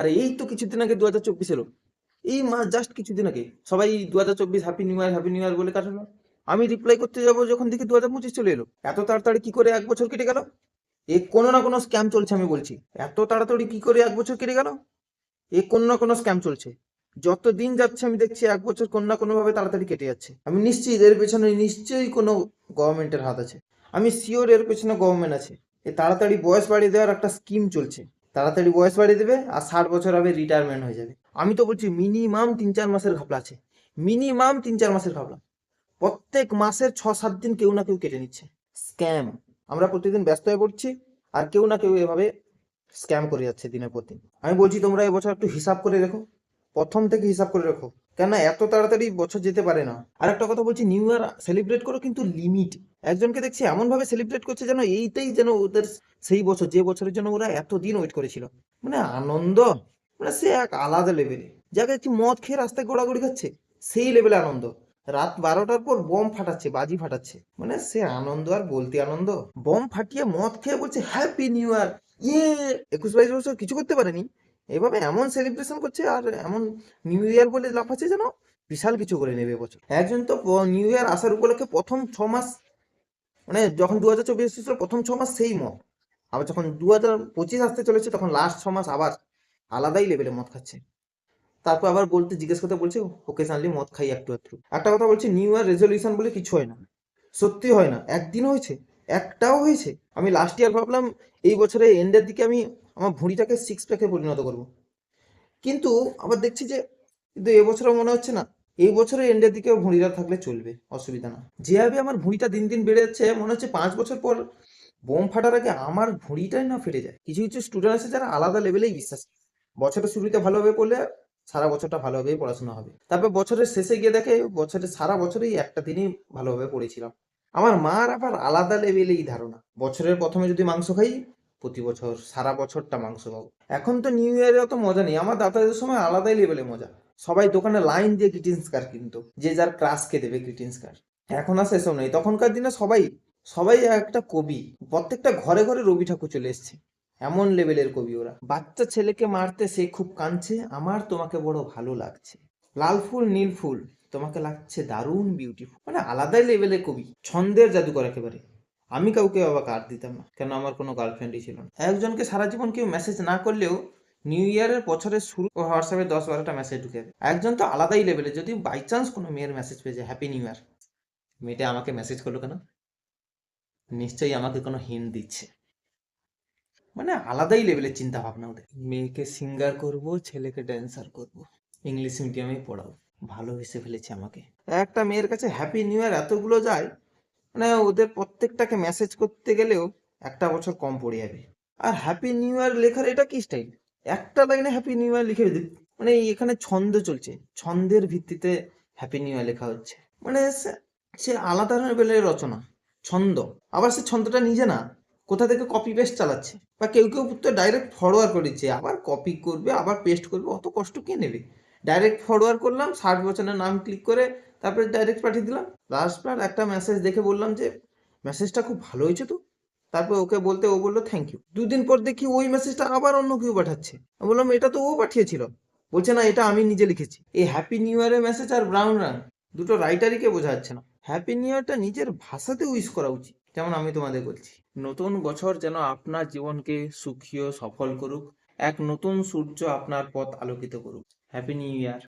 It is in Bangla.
আর এই তো কিছুদিন আগে দু হাজার চব্বিশ এলো। এই মাস জাস্ট কিছুদিন আগে। সবাই দু হাজার চব্বিশ happy new year happy new year বলে কাটালো। আমি রিপ্লাই করতে যাব যখন দেখি দু হাজার পঁচিশ চলে এলো। এত তাড়াতাড়ি কি করে এক বছর কেটে গেল? এ কোনো না কোনো স্ক্যাম চলছে আমি বলছি। এত তাড়াতাড়ি কি করে এক বছর কেটে গেল? এ কোনো না কোনো স্ক্যাম চলছে। যত দিন যাচ্ছে আমি দেখছি এক বছর কোনো না কোনো ভাবে তাড়াতাড়ি কেটে যাচ্ছে। আমি নিশ্চিত এর পেছনে নিশ্চয়ই কোনো গভর্নমেন্টের হাত আছে। আমি শিওর এর পেছনে গভর্নমেন্ট আছে। এ তাড়াতাড়ি বয়স বাড়িয়ে দেওয়ার একটা স্কিম চলছে। তাড়াতাড়ি বয়স বাড়িয়ে দেবে আর ষাট বছর হবে রিটায়ারমেন্ট হয়ে যাবে। আমি তো বলছি মিনিমাম তিন চার মাসের ঘাপলা আছে। মিনিমাম তিন চার মাসের ঘাপলা। প্রত্যেক মাসের ছ সাত দিন কেউ না কেউ কেটে নিচ্ছে। স্ক্যাম আমরা প্রতিদিন ব্যস্ত হয়ে পড়ছি আর কেউ না কেউ এভাবে স্ক্যাম করে যাচ্ছে দিনের পর দিন। আমি বলছি তোমরা এবছর একটু হিসাব করে রেখো। প্রথম থেকে হিসাব করে রাখো। কেন এত তাড়াতাড়ি বছর যেতে পারে না। আর একটা কথা বলছি নিউ ইয়ার সেলিব্রেট করো কিন্তু লিমিট একজনকে দেখছি এমন ভাবে সেলিব্রেট করছে যেন এইটাই যেন ওদের সেই বছর, যে বছরের জন্য ওরা এতদিন ওয়েট করেছিল। মানে আনন্দ মানে সে এক আলাদা লেভেলে যাকে দেখছি মদ খেয়ে রাস্তায় গোড়াগড়ি খাচ্ছে সেই লেভেলে আনন্দ। রাত বারোটার পর বম ফাটাচ্ছে, বাজি ফাটাচ্ছে। মানে সে আনন্দ আর বলতে আনন্দ। বম ফাটিয়ে মদ খেয়ে বলছে হ্যাপি নিউ ইয়ার ইয়ে একুশ বাইশ বছর কিছু করতে পারেনি। এভাবে এমন সেলিব্রেশন করছে আর এমন নিউ ইয়ার বলে লাফাচ্ছে যেন বিশাল কিছু করে নেবে এবছর। একজন তো নিউ ইয়ার আসার উপলক্ষে প্রথম ছ মাস মানে যখন দু হাজার চব্বিশ ছিল প্রথম ছ মাস সেই মদ। আবার যখন দু হাজার পঁচিশ আসতে চলেছে তখন লাস্ট ছ মাস আবার আলাদাই লেভেলে মদ খাচ্ছে। তারপর আবার বলতে জিজ্ঞেস করতে বলছে ওকেশনালি মদ খাই একটু একটু একটা কথা বলছি নিউ ইয়ার রেজলিউশন বলে কিছু হয় না। সত্যি হয় না। একদিন হয়েছে, একটাও হয়েছে। আমি লাস্ট ইয়ার ভাবলাম এই বছরের এন্ডের দিকে আমি আমার ভুঁড়িটাকে সিক্স প্যাকে পরিণত করব। কিন্তু আবার দেখছি যে, কিন্তু এবছরও মনে হচ্ছে না। এই বছরের এন্ডের দিকেও ভুঁড়িটা থাকলে চলবে, অসুবিধা না। যেভাবে আমার ভুঁড়িটা দিন দিন বেড়ে যাচ্ছে, মনে হচ্ছে পাঁচ বছর পর বোম ফাটার আগে আমার ভুঁড়িটাই না ফেটে যায়। কিছু কিছু স্টুডেন্ট আছে যারা আলাদা লেভেলেই বিশ্বাস। বছরের শুরুতে ভালোভাবে পড়লে সারা বছরটা ভালোভাবেই পড়াশোনা হবে। তারপর বছরের শেষে গিয়ে দেখে বছরের সারা বছরেই একটা দিনই ভালোভাবে পড়েছিলাম। আমার মার আবার আলাদা লেভেলেই ধারণা। বছরের প্রথমে যদি মাংস খাই প্রতি বছর, সারা বছরটা মাংস পাবো এখন তো নিউ ইয়ারে অত মজা নেই। আমার দাদাদের সময় আলাদাই লেভেলে মজা। সবাই দোকানে লাইন দিয়ে গ্রিটিংস কার্ড কিনতো। যে যার ক্রাশকে দেবে গ্রিটিংস কার্ড এখন আর সেসব নেই। তখনকার দিনে সবাই সবাই একটা কবি। প্রত্যেকটা ঘরে ঘরে রবি ঠাকুর চলে এসছে। এমন লেভেলের কবি ওরা। বাচ্চা ছেলেকে মারতে সে খুব কাঁদছে। আমার তোমাকে বড় ভালো লাগছে। লাল ফুল, নীল ফুল, তোমাকে লাগছে দারুণ বিউটিফুল মানে আলাদাই লেভেলের কবি। ছন্দের জাদুকর একেবারে। আমি কাউকে বাবা কার্ড দিতাম না। কেন আমার কোনো গার্লফ্রেন্ডই ছিল না। একজনকে সারা জীবন কেউ মেসেজ না করলেও নিউ ইয়ারের বছরের শুরু হোয়াটসঅ্যাপে দশ বারোটা মেসেজ ঢুকে দেয় একজন তো আলাদাই লেভেলে যদি বাই চান্স কোনো মেয়ের মেসেজ পেয়েছে হ্যাপি নিউ ইয়ার মেয়েটা আমাকে মেসেজ করল কেন? নিশ্চয়ই আমাকে কোনো হিন্ট দিচ্ছে। মানে আলাদাই লেভেলের চিন্তা ভাবনা ওদের। মেয়েকে সিঙ্গার করব, ছেলেকে ড্যান্সার করব। ইংলিশ মিডিয়ামে পড়াবো। ভালোবেসে ফেলেছে আমাকে। একটা মেয়ের কাছে হ্যাপি নিউ ইয়ার এতগুলো যায় মানে ওদের প্রত্যেকটাকে মেসেজ করতে গেলেও একটা বছর কম পড়ে যাবে। আর হ্যাপি নিউ ইয়ার লেখার এটা কি স্টাইল একটা লাইনে হ্যাপি নিউ ইয়ার লিখে মানে এখানে ছন্দ চলছে। ছন্দের ভিত্তিতে হ্যাপি নিউ ইয়ার লেখা হচ্ছে। মানে সে- আলাদা লেভেলের রচনা। ছন্দ। আবার সে ছন্দটা নিজে না। কোথা থেকে কপি পেস্ট চালাচ্ছে? বা কেউ কেউ তো ডাইরেক্ট ফরওয়ার্ড করে দিচ্ছে। আবার কপি করবে, আবার পেস্ট করবে। অত কষ্ট কে নেবে? ডাইরেক্ট ফরওয়ার্ড করলাম, ষাট বছরের নাম ক্লিক করে তারপরে ডাইরেক্ট পাঠিয়ে দিলাম। লাস্ট বার একটা মেসেজ দেখে বললাম যে মেসেজটা খুব ভালো হয়েছে তো। তারপর ওকে বলতে ও বলল থ্যাংক ইউ দুদিন পর দেখি ওই মেসেজটা আবার অন্য কেউ পাঠাচ্ছে। আমি বললাম, এটা তো ও পাঠিয়েছিল। বলছে, না, এটা আমি নিজে লিখেছি। এই হ্যাপি নিউ ইয়ারের মেসেজ আর ব্রাউন রান দুটো রাইটারইকে বোঝা যাচ্ছে না। হ্যাপি নিউ ইয়ারটা নিজের ভাষাতে উইশ করা উচিত, যেমন আমি তোমাদের বলছি। নতুন বছর যেন আপনার জীবনকে সুখী ও সফল করুক। এক নতুন সূর্য আপনার পথ আলোকিত করুক। হ্যাপি নিউ ইয়ার